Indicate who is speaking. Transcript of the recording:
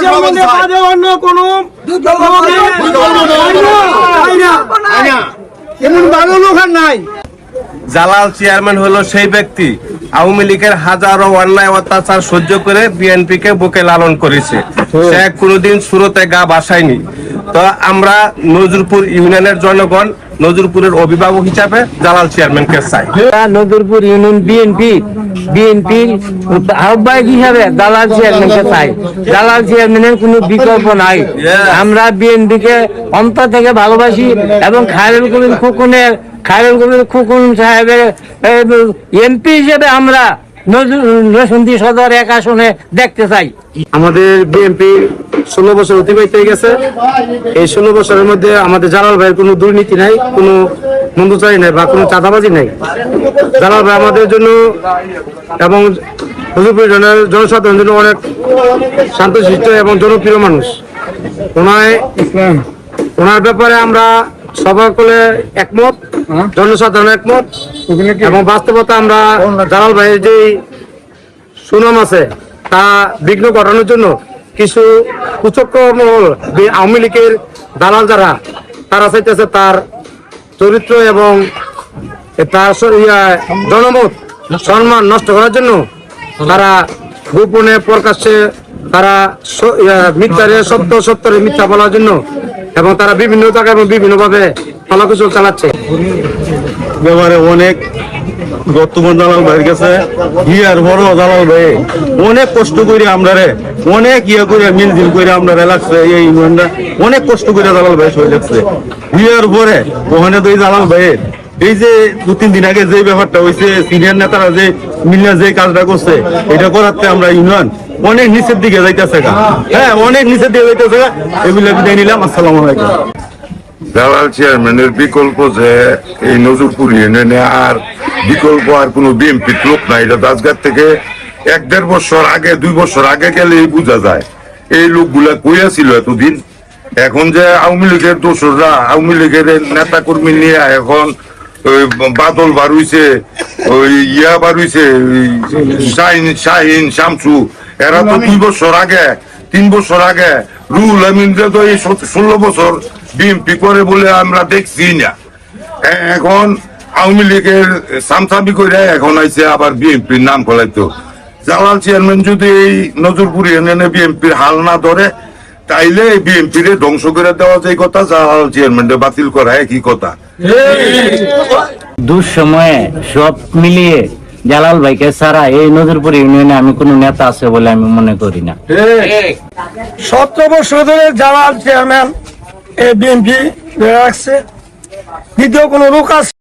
Speaker 1: চেয়ারম্যানের বাদে অন্য কোনো এমন ভালো লোক আর নাই
Speaker 2: জালাল চেয়ারম্যান হলো সেই ব্যক্তি। আওয়ামী লীগের হাজারো অন্যায় অত্যাচার সহ্য করে বিএনপি কে বুকে লালন করেছে। সে কোনোদিন সুরতে গা বাসায়নি। তো আমরা নজরুলপুর ইউনিয়নের জনগণ নজরুলপুরের অভিভাবক হিসাবে জালাল চেয়ারম্যানকে চাই।
Speaker 3: নজরপুর ইউনিয়ন বিএনপি বিএনপির আহ্বায়ক হিসাবে দালাল চেয়ারম্যানকে চাই। দালাল চেয়ারম্যানের কোনো বিকল্প নাই। আমরা বিএনপি কে অন্তর থেকে ভালোবাসি এবং খায়রুল কবির খোকনের খায়রুল কবির খোকন সাহেবের এমপি হিসেবে আমরা নরসিংদী সদর এক আসনে দেখতে চাই।
Speaker 4: আমাদের বিএনপি ষোলো বছর অতিবাহিত হয়ে গেছে। এই ষোলো বছরের মধ্যে আমাদের জালাল ভাইয়ের কোনো দুর্নীতি নাই কোনো মন্দচারী নাই বা কোনো চাঁদাবাজি নাই। জালাল ভাই আমাদের জন্য এবং হুজুরপুর জনের- জনসাধারণের জন্য অনেক শান্তশিষ্ট এবং জনপ্রিয় মানুষ। ওনায় ওনার ব্যাপারে আমরা সকলে একমত। জনসাধারণ একমত। এবং বাস্তবতা আমরা জালাল ভাইয়ের যে সুনাম আছে তা বিঘ্ন ঘটানোর জন্য কিছু কুচক্র মহল বি- আওয়ামী লীগের দালাল যারা তারা চাইতেছে তার চরিত্র এবং তার জনমত সম্মান নষ্ট করার জন্য তারা গোপনে প্রকাশ্যে তারা মিথ্যারে সত্য সত্যরে মিথ্যা বলার জন্য এবং তারা বিভিন্ন জায়গায় এবং বিভিন্ন ফলাকুশল চালাচ্ছে
Speaker 5: ব্যাপারে অনেক বর্তমান দালাল ইয়ার বড় দালাল ভাই, অনেক কষ্ট করে অনেক ইয়ে করে, মিলজিল করে লাগছে এই ইউনিয়নটা। অনেক কষ্ট করে দালাল ভাই সই লাগছে ইয়ার পরে ওখানে তো এই দালাল ভাইয়ের এই যে দু তিন দিন আগে যে ব্যাপারটা হয়েছে সিনিয়র নেতারা যে মিলিয়া যে কাজটা করছে, এটা করাতে আমরা ইউনিয়ন অনেক নিচের দিকে যাইতেছে হ্যাঁ অনেক নিচের দিকে যাইতেছে। এগুলো বিদায় নিলাম, আসসালামু আলাইকুম।
Speaker 6: দালাল চেয়ারম্যানের বিকল্প যে এই নজরপুর ইউনিয়নে আর বিকল্প আর কোনো বিএনপি লোক নাই। এটা দাসগার থেকে এক দেড় বছর আগে, দুই বছর আগে গেলেই বোঝা যায়। এই লোকগুলা কইয়া ছিল এতদিন? এখন যে আওয়ামী লীগের দোসররা, আওয়ামী লীগের নেতা কর্মী নিয়ে এখন ওই বাদল বারুইছে ওই ইয়া বারুইছে ওই শাহিন শাহিন, শামসু। এরা তো দুই বছর আগে, তিন বছর আগে রুল আমিন তো এই ষোলো বছর বিএনপি করে বলে আমরা দেখছি না। এখন আওয়ামী লীগের সামসামি করে এখন আইছে আবার বিএনপির নাম ফলাইতো। জালাল চেয়ারম্যান যদি এই নজরপুর ইউনিয়নে বিএনপির হাল না ধরে তাইলে বিএনপির ধ্বংস করে দেওয়া যায় কথা জালাল চেয়ারম্যানটা বাতিল করা একই কথা।
Speaker 3: দুঃসময়ে সব মিলিয়ে জালাল ভাইকে ছাড়া এই নজরপুর ইউনিয়নে আমি কোনো নেতা আছে বলে আমি মনে করি না।
Speaker 1: সতেরো বছর ধরে জালাল চেয়ারম্যান বিএনপি রাখছে দ্বিতীয় কোনো লোক আছে